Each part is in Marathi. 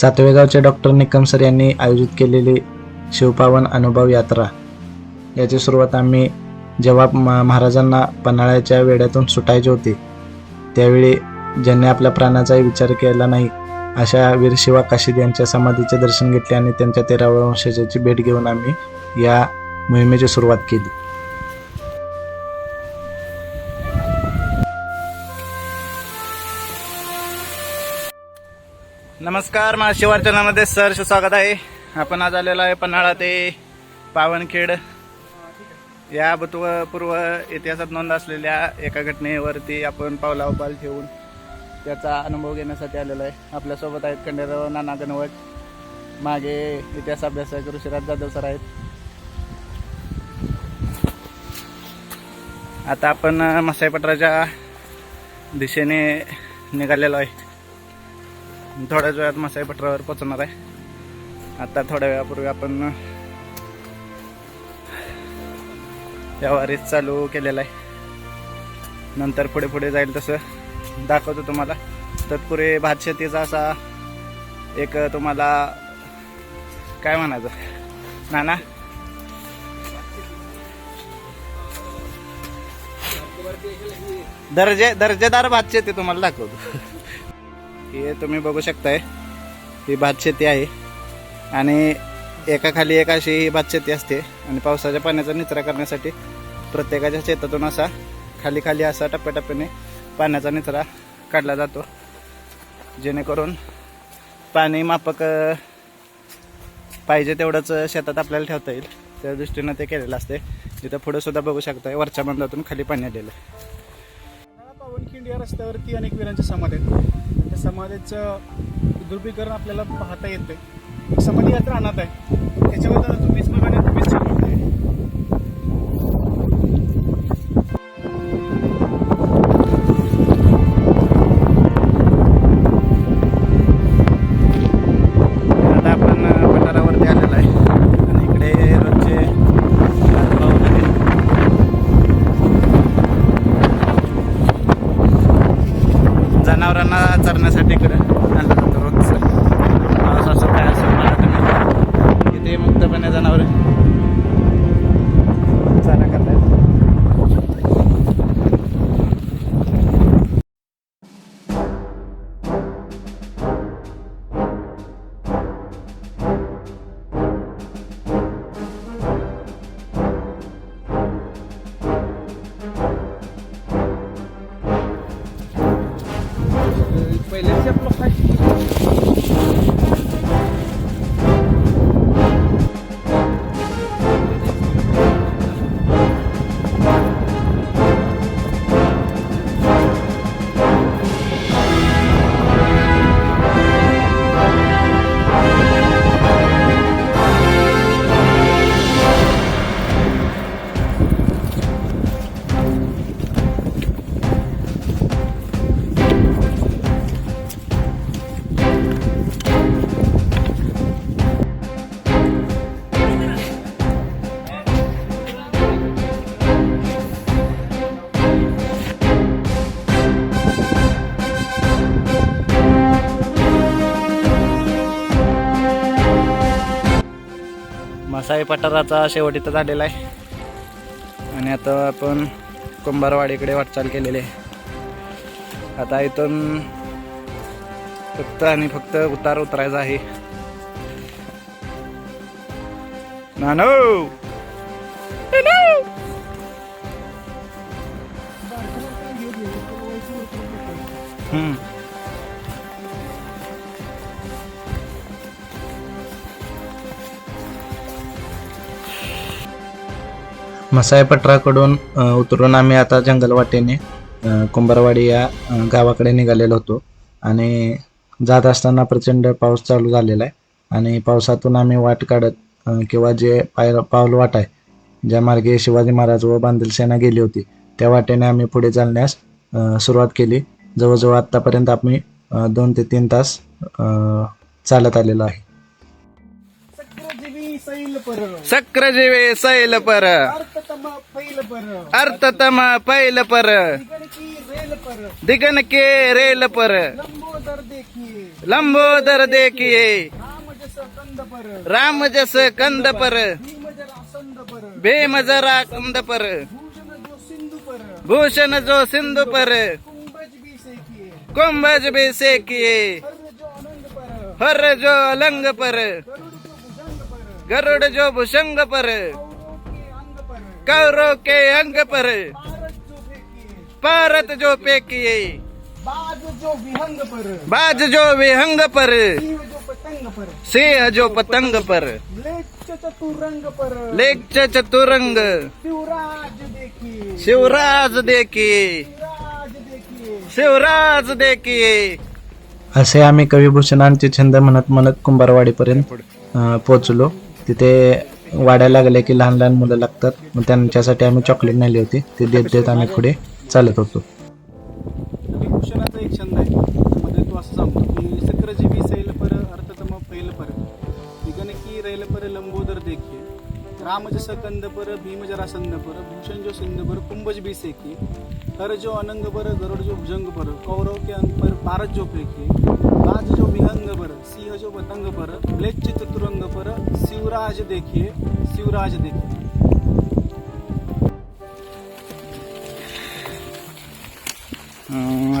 सातवेगावचे डॉक्टर निकम सर यांनी आयोजित केलेली शिवपावन अनुभव यात्रा. याची सुरुवात आम्ही जेव्हा म- महाराजांना पन्हाळ्याच्या वेड्यातून सुटायचे होते त्यावेळी ज्यांनी आपल्या प्राणाचाही विचार केला नाही अशा वीर शिवा काशीद यांच्या समाधीचे दर्शन घेतले आणि त्यांच्या तेराव्या वंशजाची भेट घेऊन आम्ही या मोहिमेची सुरुवात केली. नमस्कार महाशिवार्चनामध्ये सर चॅनलमध्ये सहर्ष स्वागत आहे. आपण आज आलेलो आहे पन्हाळा ते पावनखेड. या भूतपूर्व इतिहासात नोंद असलेल्या एका घटनेवरती आपण पावला पाल ठेवून त्याचा अनुभव घेण्यासाठी आलेलो आहे. आपल्यासोबत आहेत खंडेराव नाना गणवट. मागे इतिहास अभ्यासक ऋषिराज जाधव सर आहेत. आता आपण मसाईपत्राच्या दिशेने निघालेलो आहे. थोड्याच वेळात मसाई पठारावर पोहोचणार आहे. आता थोड्या वेळापूर्वी आपण व्यवहारीत चालू केलेला आहे. नंतर पुढे पुढे जाईल तसं दाखवतो तुम्हाला. तत्पुरे भात शेतीचा असा एक तुम्हाला काय म्हणायचं? नाना? दर्जे दर्जेदार भात शेती तुम्हाला दाखवतो. हे तुम्ही बघू शकताय. ही भातशेती आहे. आणि एका खाली एक अशी ही भातशेती असते. आणि पावसाच्या पाण्याचा निचरा करण्यासाठी प्रत्येकाच्या शेतातून असा खाली खाली असा टप्प्याटप्प्याने पाण्याचा निचरा काढला जातो. जेणेकरून पाणी मापक पाहिजे तेवढंच शेतात आपल्याला ठेवता येईल. त्या दृष्टीनं ते केलेलं असते. तिथं पुढे सुद्धा बघू शकताय वरच्या बंधातून खाली पाणी आलेलं आहे. पावनखिंड या रस्त्यावरती अनेक वीरांचे समाधी आहेत. म्हणजे त्या समाधीचं दुर्बीकरण आपल्याला पाहता येतं एक समाधी यात्रा आणत आहे. त्याच्यामध्ये जनावरांना चरण्यासाठी इकडे आणलं जातं रोजचं. पाऊस असो काय असो मला तुम्ही इथे मुक्तपणे जनावर चारा करतायत मसाई पठाराचा शेवट इथं झालेला आहे. आणि आता आपण कुंभारवाडीकडे वाटचाल केलेली आहे. आता इथून फक्त आणि फक्त उतार उतरायचा आहे. नानो! हम्म. मसाई पठाराकडून उतरून आम्ही आता जंगलवाटेने कुंभारवाडी या गावाकडे निघालेलो होतो. आणि जात असताना प्रचंड पाऊस चालू झालेला आहे. आणि पावसातून आम्ही वाट काढत किंवा जे पाय पाऊल वाट आहे ज्या मार्गे शिवाजी महाराज व बांधील सेना गेली होती त्या वाटेने आम्ही पुढे चालण्यास सुरुवात केली. जवळजवळ आत्तापर्यंत आम्ही दोन ते तीन तास चालत आलेलो आहे. सक्रजीवी सैल पर. सक्र सैल पर. अर्थतम पैल पर. अर्थतम पैल पर. निगणकी रेल पर. दिगन के रेल पर. लंबोदर देखिए. लंबोदर देखिए. राम जस कंद पर. राम जस कंद पर. भीम जरा कंद पर. भूषण जो सिंधु पर. कुंभज भी से किए हर जो अलंग पर. गरुड़ जो भुसंग पर। कौरव के अंग पर। भारत जो पे किए बाज जो विहंग पर। बाज जो विहंग पर सिंह जो पतंग पर। लेख चतुरंग। पर लेख चतुरंग शिवराज देखिए। शिवराज देखिए। शिवराज देखिए असे आम्ही कविभूषणांचे छंद म्हणत म्हणत कुंभारवाडीपर्यंत पोहोचलो. तिथे वाढायला लागले की लहान लहान मुलं लागतात. मग त्यांच्यासाठी आम्ही चॉकलेट नेली होती. ते देत देत आम्ही पुढे चालत होतो. भूषणाचा एक छंद आहे. त्यामध्ये तो असं सांगतो की सक्रजीवी सैल पर अर्थतम फैल पर. निगन रैल पर लंबोदर देखिए. राम जस कंद पर भीम जरा पर भूषण जो सिंध पर कुंभज भी सेकी हर जो अनंग पर गरुड़ जो भुजंग पर. कौरव के अंग पर भारत जो फेंके बाज जो विहंग पर सिंह जो पतंग पर. म्लेच्छ चतुरंग पर शिवराज देखिए शिवराज देखिए।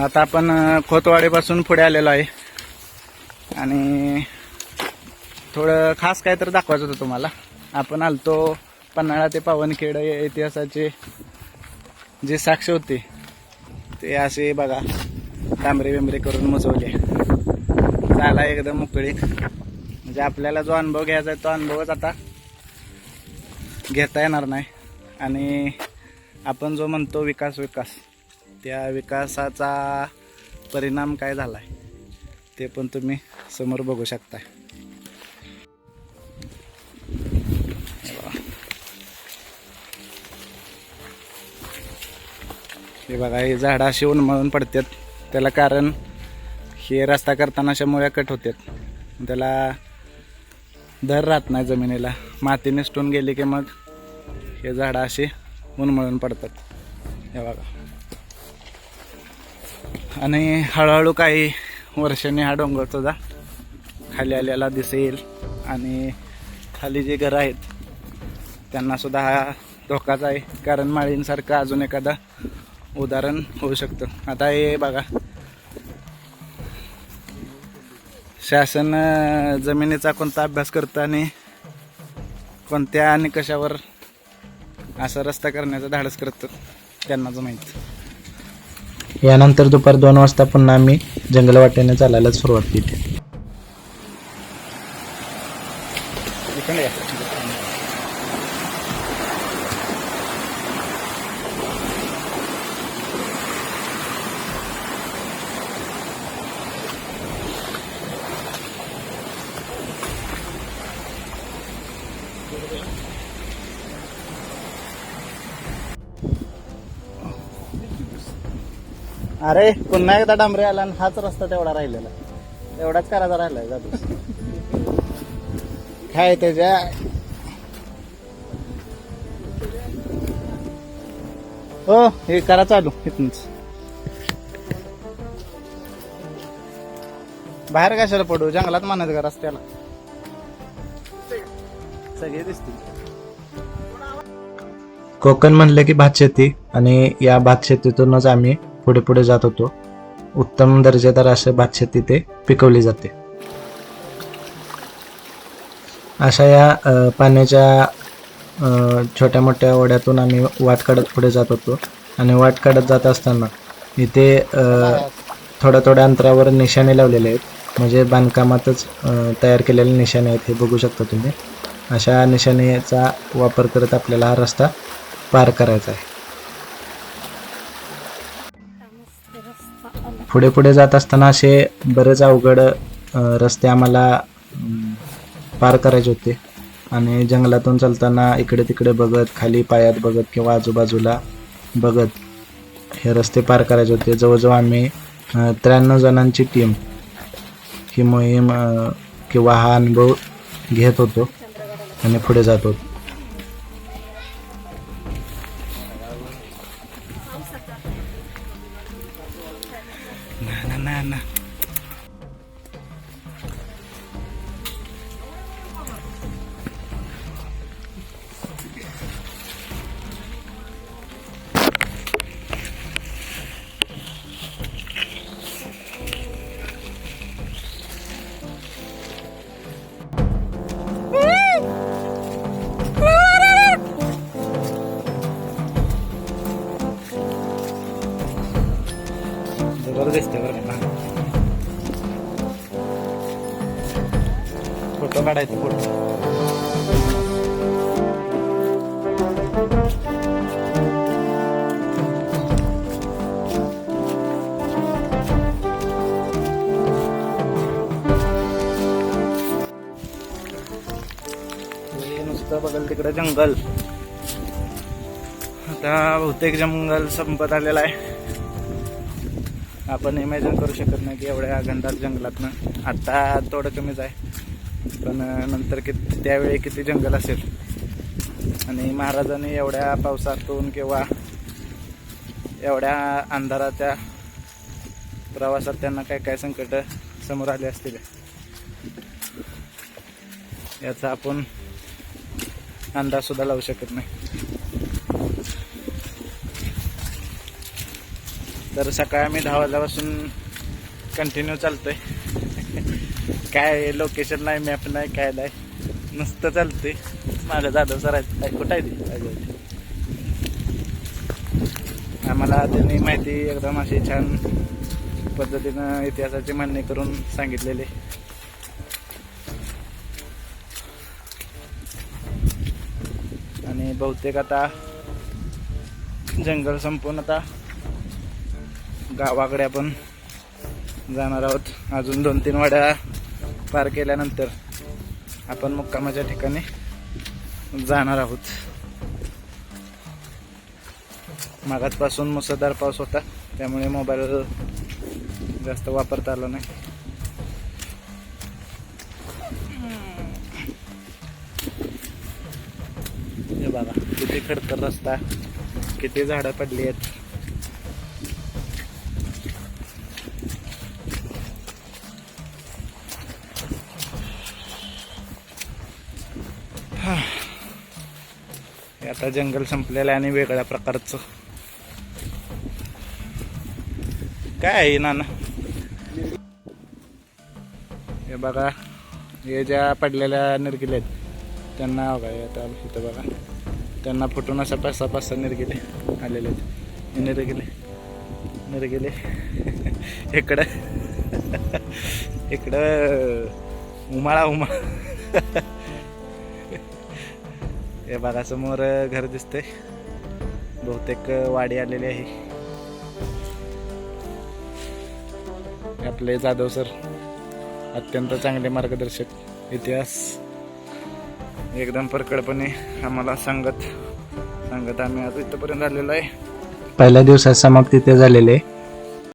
आता आपण खोतवाडीपासून पुढे आलेलो आहे. आणि थोडं खास काय तर दाखवायचं होतं तुम्हाला. आपण आलतो पन्हाळा ते पावनखेड इतिहासाचे जे साक्ष होते ते असे बघा डांबरे बिंबरे करून मुजवले. झाला एकदम मोकळी म्हणजे आपल्याला जो अनुभव घ्यायचा आहे तो अनुभवच आता घेता येणार नाही. आणि आपण जो म्हणतो विकास विकास त्या विकासाचा परिणाम काय झाला आहे ते पण तुम्ही समोर बघू शकताय. हे बघा हे झाडं अशी उन्मळून पडतात. त्याला कारण हे रस्ता करताना अशा मुळ्या कट होतात. त्याला दर राहत नाही जमिनीला. माती निसटून गेली की मग हे झाडं अशी उन्मळून पडतात. हे बघा. आणि हळूहळू काही वर्षांनी हा डोंगर सुद्धा खाली आलेला दिसेल आणि खाली जे घरं आहेत त्यांना सुद्धा हा धोकाच आहे. कारण माळींसारखं अजून एखादा उदाहरण होऊ शकतं. आता हे बघा. शासन जमिनीचा कोणता अभ्यास करतं आणि कोणत्या निकषावर असा रस्ता करण्याचं धाडस करतं त्यांनाच माहीत. यानंतर दुपार दोन वाजता पुन्हा आम्ही जंगलवाटेने चालायला सुरुवात केली. अरे पुन्हा एकदा डांबरे आला आणि हाच रस्ता तेवढा राहिलेला. एवढाच करायचा राहिलाय जातो काय त्याच्या? हो हे करा चालू इथूनच. बाहेर कशाला पडू? जंगलात मानत का रस्त्याला? सगळे दिसतील. कोकण म्हणलं की भातशेती आणि या भातशेतीतूनच आम्ही पुढे पुढे जात होतो. उत्तम दर्जेदार असं भातशेती ते पिकवली जाते. अशा या पाण्याच्या छोट्या मोठ्या ओढ्यातून आम्ही वाट काढत पुढे जात होतो. आणि वाट काढत जात असताना इथे थोड्या थोड्या अंतरावर निशाणे लावलेले आहेत. म्हणजे बांधकामातच तयार केलेले निशाणे आहेत हे बघू शकता तुम्ही. अशा निशाणेचा वापर करत आपल्याला हा रस्ता पार करायचा आहे. पुढे पुढे जात असताना असे बरेच अवघड रस्ते आम्हाला पार करायचे होते. आणि जंगलातून चालताना इकडे तिकडे बघत खाली पायात बघत किंवा आजूबाजूला बघत हे रस्ते पार करायचे होते. जवळजवळ आम्ही त्र्याण्णव जणांची टीम ही मोहीम किंवा हा अनुभव घेत होतो आणि पुढे जात होतो. फोटो काढायचे फोटो नुसतं बघल तिकडे जंगल. आता बहुतेक जंगल संपत आलेला आहे. आपण इमॅजिन करू शकत नाही की एवढ्या घनदाट जंगलातनं आता थोडं कमीच आहे. पण नंतर किती त्यावेळी किती जंगल असेल. आणि महाराजांनी एवढ्या पावसातून किंवा एवढ्या अंधाराच्या प्रवासात त्यांना काय काय संकट समोर आले असतील? याचा आपण अंदाज सुद्धा लावू शकत नाही. तर सकाळी आम्ही दहा वाजल्यापासून कंटिन्यू चालतोय. काय लोकेशन नाही मॅप नाही काय नाही. नुसतं चालते माझं जाधव सर आहे कुठं आहे ते? आम्हाला त्यांनी माहिती एकदम अशी छान पद्धतीनं इतिहासाची मांडणी करून सांगितलेली. आणि बहुतेक आता जंगल संपून आता गावाकडे आपण जाणार आहोत. अजून दोन तीन वाड्या पार केल्यानंतर आपण मुक्कामाच्या ठिकाणी जाणार आहोत. मागासपासून मुसळधार पाऊस होता त्यामुळे मोबाईल जास्त वापरता आला नाही. हे बघा किती खडतर रस्ता किती झाडं पडली आहेत. आता जंगल संपलेलं आहे आणि वेगळ्या प्रकारचं. काय आहे हे नाना? हे बघा हे ज्या पडलेल्या निर्गिले आहेत त्यांना बघा आता इथं बघा. त्यांना फुटून अशा पाच सहा पाच सहा निर्गिले आलेले आहेत. हे निर्गिले निर्गिले. इकडं इकडं उमाळा उमाळा. हे बघा समोर घर दिसतंय. बहुतेक वाडी आलेली आहे. आपले जाधव सर अत्यंत चांगले मार्गदर्शक इतिहास. एकदम परकडपणे आम्हाला सांगत सांगत आम्ही आज इथपर्यंत आलेलो आहे. पहिल्या दिवसात समाप्ती ते झालेले